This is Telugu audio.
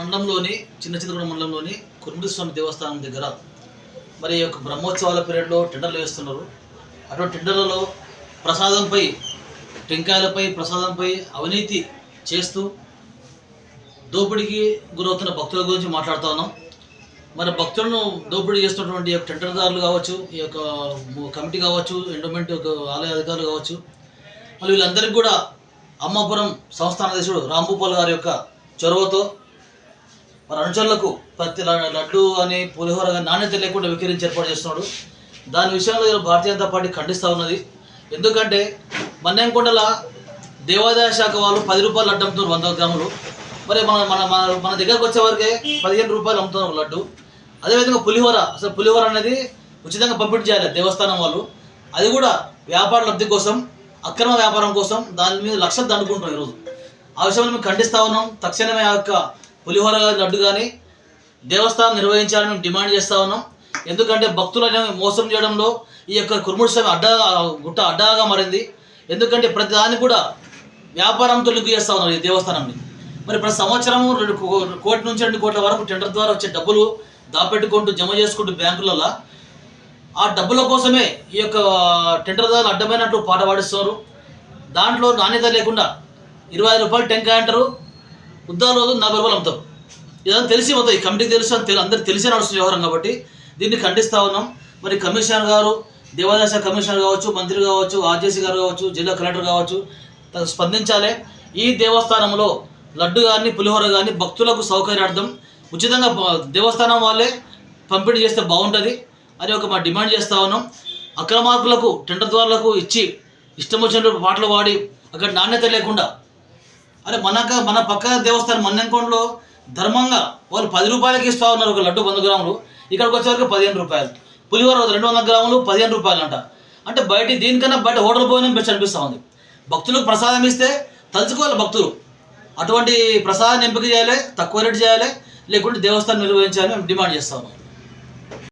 మండలంలోని చిన్న చిన్నగూడ మండలంలోని కురుముడి స్వామి దేవస్థానం దగ్గర మరి ఈ యొక్క బ్రహ్మోత్సవాల పీరియడ్లో టెండర్లు వేస్తున్నారు. అటువంటి టెండర్లలో ప్రసాదంపై టెంకాయలపై ప్రసాదంపై అవినీతి చేస్తూ దోపిడీకి గురవుతున్న భక్తుల గురించి మాట్లాడుతా ఉన్నాం. మరి భక్తులను దోపిడీ చేస్తున్నటువంటి యొక్క టెండర్దారులు కావచ్చు ఈ యొక్క కమిటీ కావచ్చు ఎండోమెంట్ యొక్క ఆలయ అధికారులు కావచ్చు మరి వీళ్ళందరికీ కూడా అమ్మాపురం సంస్థానాధీశుడు రాంభూపాల్ గారి యొక్క చొరవతో మరి అనుచరులకు ప్రతి లడ్డు అని పులిహోర కానీ నాణ్యత లేకుండా విక్రయించి ఏర్పాటు చేస్తున్నాడు. దాని విషయంలో భారతీయ జనతా పార్టీ ఖండిస్తూ ఉన్నది. ఎందుకంటే మన్యంకొండల దేవాదాయ శాఖ వాళ్ళు పది రూపాయలు లడ్డు అమ్ముతున్నారు వంద గ్రాములు. మరి మన మన మన- మన దగ్గరకు వచ్చే వరకే పదిహేను రూపాయలు అమ్ముతున్నారు లడ్డు. అదేవిధంగా పులిహోర అసలు పులిహోర అనేది ఉచితంగా పంపిణీ చేయాలి దేవస్థానం వాళ్ళు. అది కూడా వ్యాపార లబ్ధి కోసం అక్రమ వ్యాపారం కోసం దాని మీద లక్ష దండుకుంటున్నాం ఈరోజు. ఆ విషయంలో మేము ఖండిస్తా ఉన్నాం. తక్షణమే ఆ యొక్క పులిహోర గారి లడ్డు కానీ దేవస్థానం నిర్వహించాలని మేము డిమాండ్ చేస్తా ఉన్నాం. ఎందుకంటే భక్తులను మోసం చేయడంలో ఈ యొక్క కురుముడు స్వామి అడ్డా గుట్ట అడ్డాగా మారింది. ఎందుకంటే ప్రతి దాన్ని కూడా వ్యాపారంతో లింక్ చేస్తా ఉన్నారు ఈ దేవస్థానాన్ని. మరి ప్రతి సంవత్సరం రెండు కోటి నుంచి రెండు కోట్ల వరకు టెండర్ ద్వారా వచ్చే డబ్బులు దాపెట్టుకుంటూ జమ చేసుకుంటూ బ్యాంకులలో ఆ డబ్బుల కోసమే ఈ యొక్క టెండర్ ద్వారా అడ్డమైనట్టు పాట పాడిస్తున్నారు. దాంట్లో నాణ్యత లేకుండా ఇరవై ఐదు రూపాయలు టెంకాయ అంటారు. ఉద్దాల రోజు నలభై రూపాయలు అమ్ముతారు ఇదంతా తెలిసి మొత్తం ఈ కమిటీకి తెలుసు అని తెలి- అందరికి తెలిసే నడుస్తుంది వ్యవహారం కాబట్టి దీన్ని ఖండిస్తా ఉన్నాం. మరి కమిషనర్ గారు దేవాదాయ శాఖ కమిషనర్ కావచ్చు మంత్రి కావచ్చు ఆర్జేసీ గారు కావచ్చు జిల్లా కలెక్టర్ కావచ్చు స్పందించాలి. ఈ దేవస్థానంలో లడ్డు కానీ పులిహోర కానీ భక్తులకు సౌకర్యార్థం ఉచితంగా దేవస్థానం వాళ్ళే పంపిణీ చేస్తే బాగుంటుంది అని ఒక మా డిమాండ్ చేస్తా ఉన్నాం. అక్రమార్కులకు టెండర్ ద్వారాలకు ఇచ్చి ఇష్టం వచ్చినట్టు పాటలు పాడి అక్కడ నాణ్యత లేకుండా అరే మనక మన పక్క దేవస్థానం మన్నెంకొండలో ధర్మంగా వాళ్ళు పది రూపాయలకి ఇస్తా ఉన్నారు ఒక లడ్డు వంద గ్రాములు. ఇక్కడికి వచ్చేవరకు పదిహేను రూపాయలు. పులిహోర రెండు వందల గ్రాములు పదిహేను రూపాయలు అంట అంటే బయట దీనికన్నా బయట హోటల్ భోజనం బెస్ట్ అనిపిస్తూ ఉంది. భక్తులకు ప్రసాదం ఇస్తే తలుచుకోవాలి భక్తులు. అటువంటి ప్రసాదాన్ని ఎంపిక చేయాలి తక్కువ రేటు చేయాలి లేకుంటే దేవస్థానం నిర్వహించాలని మేము డిమాండ్ చేస్తాము